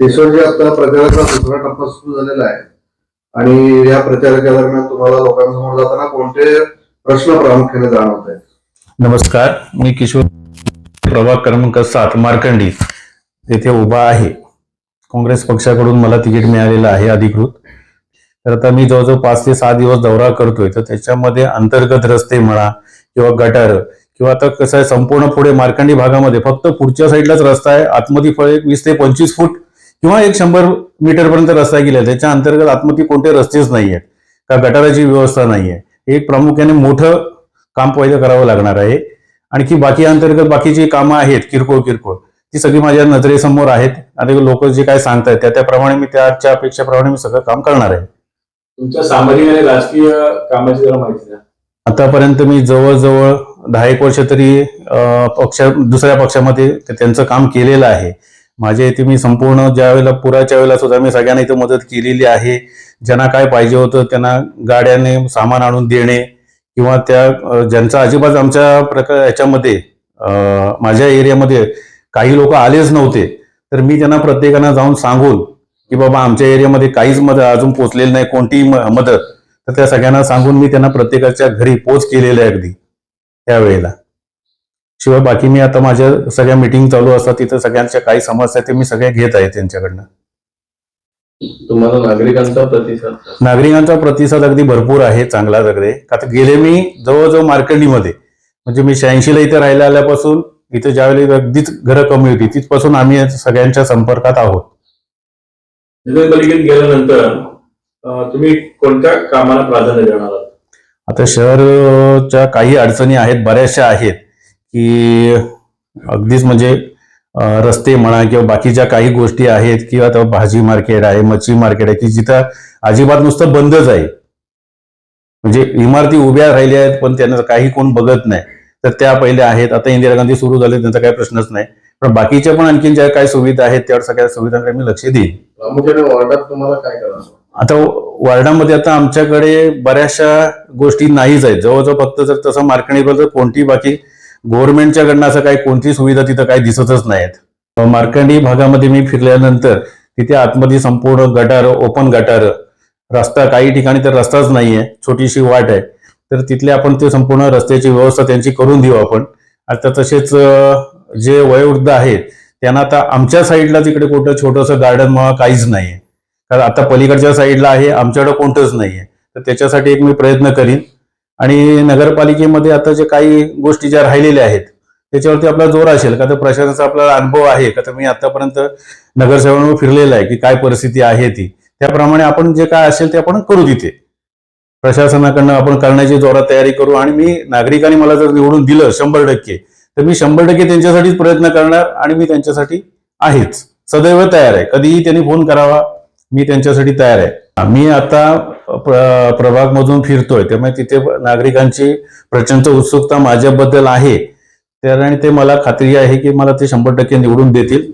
केशवजी आता प्रचाराचा दुसरा टप्पा सुरू झालेला आहे. आणि या प्रचाराच्या दरम्यान तुम्हाला लोकांसमोर जाताना कोणते प्रश्न प्रामुख्याने जाणवत आहेत? नमस्कार मी किशोर प्रभाग क्रमांक सात मार्कंडी. तेथे उभा आहे. काँग्रेस पक्षाकडून मला तिकीट मिळालेलं आहे अधिकृत. तर आता मी जवळजवळ पाच ते सहा दिवस दौरा करतोय. तर त्याच्यामध्ये अंतर्गत रस्ते म्हणा किंवा गटार किंवा आता कसं आहे संपूर्ण पुढे मार्कंडी भागामध्ये फक्त पुढच्या साईडलाच रस्ता आहे. आतमध्ये फळ एक वीस ते पंचवीस फूट किंवा एक शंभर मीटरपर्यंत रस्ता गेला त्याच्या अंतर्गत आतमध्ये कोणते रस्तेच नाही आहेत का गटाराची व्यवस्था नाही आहे एक प्रामुख्याने मोठं काम पहिलं करावं लागणार आहे. आणखी बाकी अंतर्गत बाकीची कामं आहेत किरकोळ किरकोळ ती सगळी माझ्या नजरेसमोर आहेत. आणि लोक जे काय सांगतायत त्या त्याप्रमाणे मी त्याच्या अपेक्षेप्रमाणे मी सगळं काम करणार आहे. तुमच्या सामाजिक आणि राजकीय कामाची जरा माहिती द्या. आतापर्यंत मी जवळजवळ दहा एक वर्ष तरी पक्ष दुसऱ्या पक्षामध्ये त्यांचं काम केलेलं आहे. माझ्या इथे मी संपूर्ण ज्या वेळेला पुराच्या वेळेला सुद्धा मी सगळ्यांना इथे मदत केलेली आहे. ज्यांना काय पाहिजे होतं त्यांना गाड्याने सामान आणून देणे किंवा त्या ज्यांचा अजिबात आमच्या प्रकार याच्यामध्ये माझ्या एरियामध्ये काही लोक आलेच नव्हते. तर मी त्यांना प्रत्येकानं जाऊन सांगून की बाबा आमच्या एरियामध्ये काहीच मदत अजून पोचलेली नाही कोणतीही म- मदत. तर त्या सगळ्यांना सांगून मी त्यांना प्रत्येकाच्या घरी पोच केलेले आहे अगदी त्यावेळेला शिवाय बाकी मी आता माझ्या सगळ्या मिटिंग चालू असतात तिथं सगळ्यांच्या काही समस्या ते मी सगळ्या घेत आहे त्यांच्याकडनं. तुम्हाला नागरिकांचा प्रतिसाद नागरिकांचा प्रतिसाद अगदी भरपूर आहे चांगला सगळे. आता गेले मी जवळजवळ मार्कंडीमध्ये. म्हणजे मी शहाऐंशीला इथे राहायला आल्यापासून इथे ज्यावेळेला अगदीच घरं कमी होती तिथपासून आम्ही सगळ्यांच्या संपर्कात आहोत. गेल्यानंतर तुम्ही कोणत्या कामाला प्राधान्य देणार आहात? आता शहरच्या काही अडचणी आहेत बऱ्याचशा आहेत. की अगदीच म्हणजे रस्ते म्हणा किंवा बाकीच्या काही गोष्टी आहेत किंवा आता भाजी मार्केट आहे मच्छी मार्केट आहे की जिथं अजिबात नुसतं बंदच आहे. म्हणजे इमारती उभ्या राहिल्या आहेत पण त्यांना काही कोण बघत नाही. तर त्या पहिल्या आहेत. आता इंदिरा गांधी सुरू झाले त्यांचा काही प्रश्नच नाही. पण बाकीच्या पण आणखीन ज्या काही सुविधा आहेत त्या सगळ्या सुविधांकडे मी लक्ष देईन. वॉर्डात तुम्हाला काय आता वार्डामध्ये आता आमच्याकडे बऱ्याचशा गोष्टी नाहीच आहेत. जवळजवळ फक्त जर तसं तर कोणती बाकी गव्हर्नमेंटच्याकडनं असं काही कोणती सुविधा तिथं काही दिसतच नाहीत. मार्कंडी भागामध्ये मी फिरल्यानंतर तिथे आतमध्ये संपूर्ण गटार ओपन गटार रस्ता काही ठिकाणी तर रस्ताच नाही आहे छोटीशी वाट आहे. तर तिथले आपण ते संपूर्ण रस्त्याची व्यवस्था त्यांची करून देऊ आपण. आता तसेच जे वयोवृद्ध आहेत त्यांना आता आमच्या साईडला तिकडे कुठं छोटंसं गार्डन म्हणा काहीच नाही आहे कारण आता पलीकडच्या साईडला आहे आमच्याकडे कोणतंच नाही आहे तर त्याच्यासाठी एक मी प्रयत्न करीन. आणि नगरपालिकेमध्ये आता जे काही गोष्टी ज्या राहिलेल्या आहेत त्याच्यावरती आपला जोर असेल का? तर प्रशासनाचा आपला अनुभव आहे का? तर मी आतापर्यंत नगरसेवकांवर फिरलेला आहे की काय परिस्थिती आहे ती. त्याप्रमाणे आपण जे काय असेल ते आपण करू तिथे. प्रशासनाकडनं आपण करण्याची जोरात तयारी करू आणि मी नागरिकांनी मला जर निवडून दिलं शंभर टक्के तर मी शंभर टक्के त्यांच्यासाठीच प्रयत्न करणार आणि मी त्यांच्यासाठी आहेच. सदैव तयार आहे. कधीही त्यांनी फोन करावा मी त्यांच्यासाठी तयार आहे. मी आता प्रभागमधून फिरतोय. त्यामुळे तिथे नागरिकांची प्रचंड उत्सुकता माझ्याबद्दल आहे. तर आणि ते मला खात्री आहे की मला ते शंभर टक्के निवडून देतील.